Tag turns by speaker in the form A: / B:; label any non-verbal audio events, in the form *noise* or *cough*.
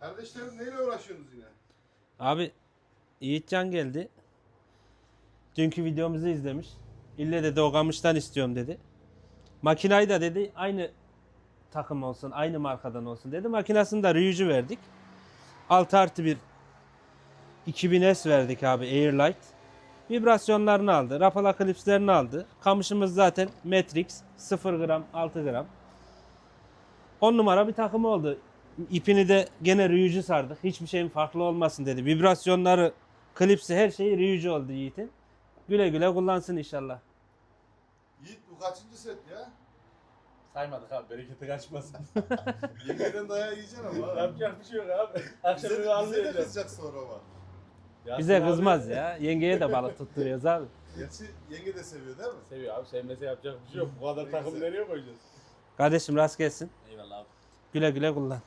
A: Kardeşlerim neyle uğraşıyorsunuz yine?
B: Abi Yiğitcan geldi. Dünkü videomuzu izlemiş. İlle dedi o Gamış'tan istiyorum dedi. Makinayı da dedi aynı takım olsun, aynı markadan olsun dedi. Makinasını da Ryuju verdik. 6 artı 1 2000S verdik abi Airlight. Vibrasyonlarını aldı. Rapala klipslerini aldı. Kamışımız zaten Matrix 0 gram 6 gram. 10 numara bir takım oldu. İpini de gene Ryuju sardık. Hiçbir şeyin farklı olmasın dedi. Vibrasyonları, klipsi her şeyi Ryuju oldu Yiğit'in. Güle güle kullansın inşallah.
A: Yiğit bu kaçıncı set ya?
C: Saymadık abi bereketi kaçmasın. *laughs*
A: Yengeden dayağı yiyeceksin ama. ha.
C: Yapacak bir şey yok abi. Akşam
A: bize, bize de
C: almayacağız.
A: kızacak sonra ama.
B: Bize
C: abi
B: kızmaz ya. Yengeye de balık tutturuyoruz abi.
A: Gerçi yenge de seviyor değil mi?
C: Seviyor abi sevmese yapacak bir şey yok. Bu kadar takım nereye koyacağız?
B: Kardeşim rast gelsin.
C: Eyvallah abi.
B: Güle güle kullan.